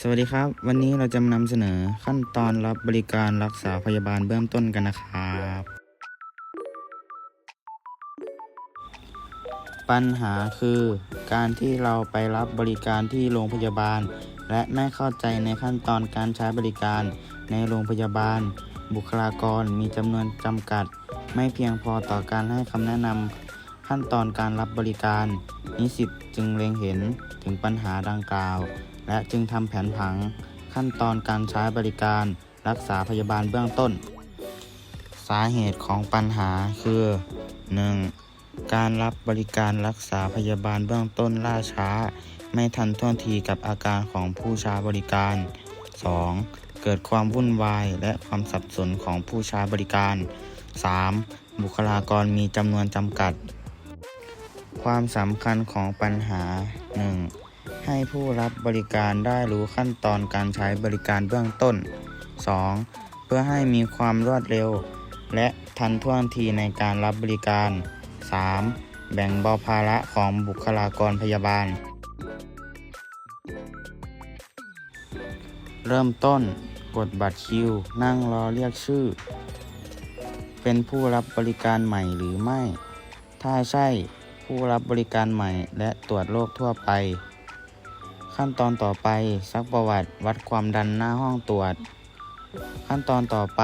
สวัสดีครับ วันนี้เราจะมานำเสนอขั้นตอนรับบริการรักษาพยาบาลเบื้องต้นกันนะครับ ปัญหาคือการที่เราไปรับบริการที่โรงพยาบาล และไม่เข้าใจในขั้นตอนการใช้บริการในโรงพยาบาล บุคลากรมีจำนวนจำกัด ไม่เพียงพอต่อการให้คำแนะนำขั้นตอนการรับบริการ นิสิตจึงเล็งเห็นถึงปัญหาดังกล่าว และจึงทำแผนผังขั้นตอนการใช้บริการรักษาพยาบาลเบื้องต้น สาเหตุของปัญหาคือ 1. การรับบริการรักษาพยาบาลเบื้องต้นล่าช้า ไม่ทันท่วงทีกับอาการของผู้ใช้บริการ 2. เกิดความวุ่นวายและความสับสนของผู้ใช้บริการ 3. บุคลากรมีจำนวนจำกัด ความสำคัญของปัญหา 1. ให้ผู้รับบริการได้รู้ขั้นตอนการใช้บริการเบื้องต้น 2. เพื่อให้มีความรวดเร็ว และทันท่วงทีในการรับบริการ 3. แบ่งเบาภาระของบุคลากรพยาบาล เริ่มต้น กดบัตรคิว นั่งรอเรียกชื่อ เป็นผู้รับบริการใหม่หรือไม่ ถ้าใช่ผู้รับบริการใหม่และตรวจโรคทั่วไป ขั้นตอนต่อไปซักประวัติวัดความดันหน้าห้องตรวจ ขั้นตอนต่อไป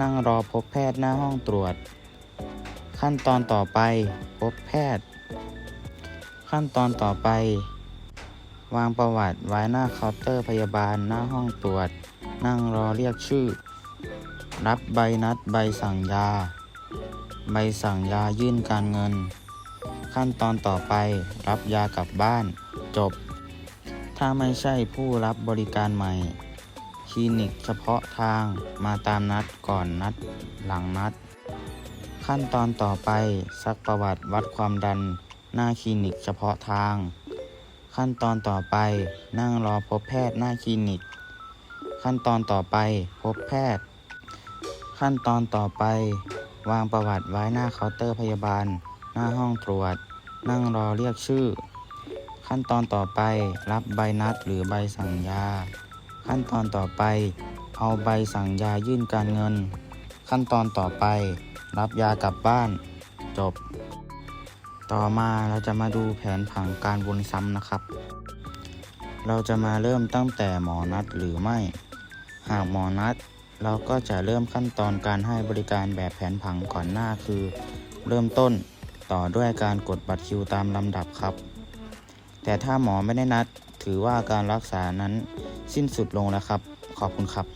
นั่งรอพบแพทย์หน้าห้องตรวจ ขั้นตอนต่อไปพบแพทย์ ขั้นตอนต่อไป วางประวัติไว้หน้าเคาน์เตอร์พยาบาลหน้าห้องตรวจ นั่งรอเรียกชื่อ รับใบนัดใบสั่งยา ใบสั่งยายื่นการเงิน ขั้นตอนต่อไปรับยากลับบ้าน จบ ถ้าไม่ใช่ผู้รับบริการใหม่ คลินิกเฉพาะทางมาตามนัดก่อนนัดหลังนัด ขั้นตอนต่อไปซักประวัติวัดความดันหน้าคลินิกเฉพาะทาง ขั้นตอนต่อไปนั่งรอพบแพทย์หน้าคลินิก ขั้นตอนต่อไปพบแพทย์ ขั้นตอนต่อไป วางประวัติไว้หน้าเคาน์เตอร์พยาบาล หน้าห้องตรวจ นั่งรอเรียกชื่อ ขั้นตอนต่อไปรับใบนัดหรือใบสั่งยา ขั้นตอนต่อไป เอาใบสั่งยายื่นการเงิน ขั้นตอนต่อไป รับยากลับบ้าน จบ ต่อมาเราจะมาดูแผนผังการวนซ้ำนะครับ เราจะมาเริ่มตั้งแต่หมอนัดหรือไม่ หากหมอนัด เราก็จะเริ่มขั้นตอนการให้บริการแบบแผนผังก่อนหน้าคือ เริ่มต้นต่อด้วยการกดบัตรคิวตามลำดับครับ แต่ถ้าหมอไม่ได้นัดถือว่าการรักษานั้นสิ้นสุดลงแล้วครับ ขอบคุณครับ